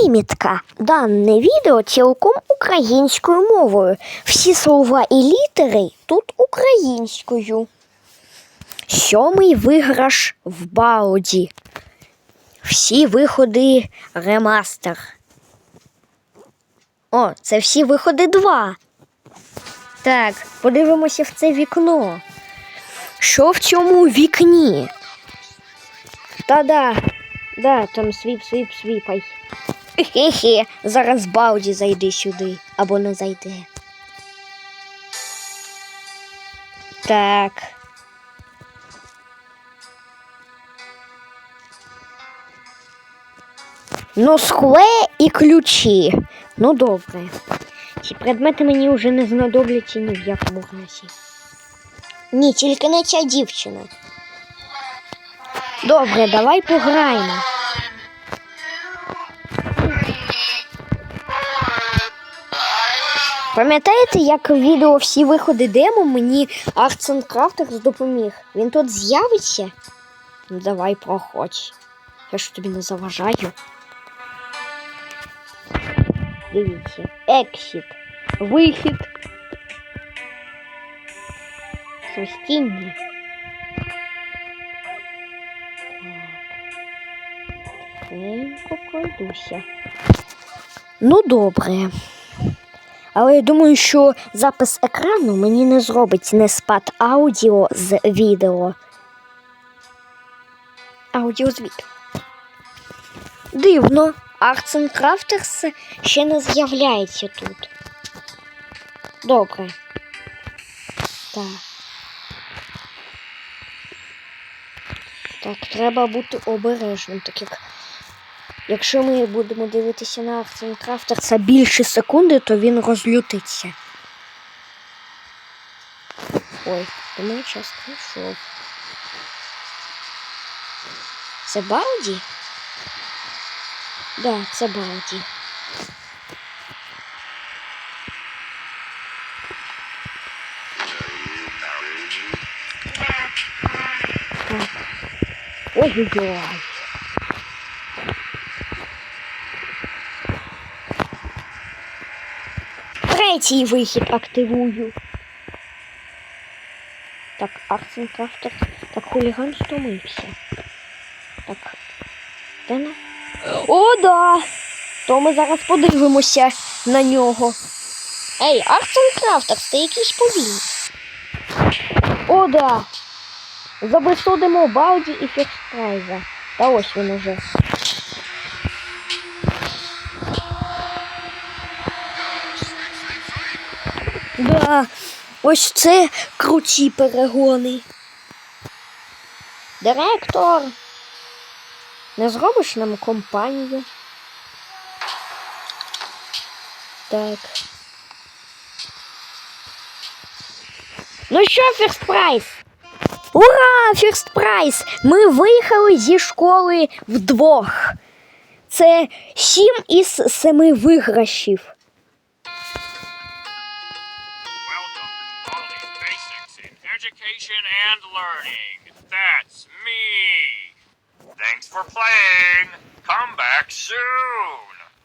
Примітка. Дане відео цілком українською мовою. Всі слова і літери тут українською. Сьомий виграш в Бауді. Всі виходи ремастер. О, це всі виходи два. Так, подивимося в це вікно. Що в цьому вікні? Та-да, да, там свіп, свіп, свіпай. Хе-хе, зараз Бауді зайде сюди або не зайде. Так. Ну, скле і ключі. Ну, добре. Ці предмети мені вже не знадобляться ні в якому разі. Ні, тільки не ця дівчина. Добре, давай пограємо. Пам'ятаєте, як в відео всі виходи демо мені Арсен Крафтерс допоміг? Він тут з'явиться? Ну давай проходь. Я ж тобі не заважаю. Дивіться. Ексіт. Вихід. Состіння. Тихенько пройдуся. Ну, добре. Але я думаю, що запис екрану мені не зробить не спад аудіо з відео. Аудіо з відео. Дивно, Арсен Крафтерс ще не з'являється тут. Добре. Так. Так, треба бути обережним, так як якщо ми будемо дивитися на Арсен Крафтерса більше секунди, то він розлютиться. Ой, думаю, час пройшов. Це Балді? Да, це Балді. Ой-ой-ой. Третій вихід активую. Так, Арсен Крафтер. Так, хуліган стомився. Так. Де? О, да! То ми зараз подивимося на нього. Ей, Арсен Крафтер, ти якийсь повільний. О, да! Забесудимо Балді і Фікстрайза. Та ось він уже. Да, ось це круті перегони. Директор. Не зробиш нам компанію? Так. Ну що, Фірст Прайс? Ура! Фірст Прайс! Ми виїхали зі школи вдвох. Це сім із семи виграшів. Learning. That's me. Thanks for playing. Come back soon.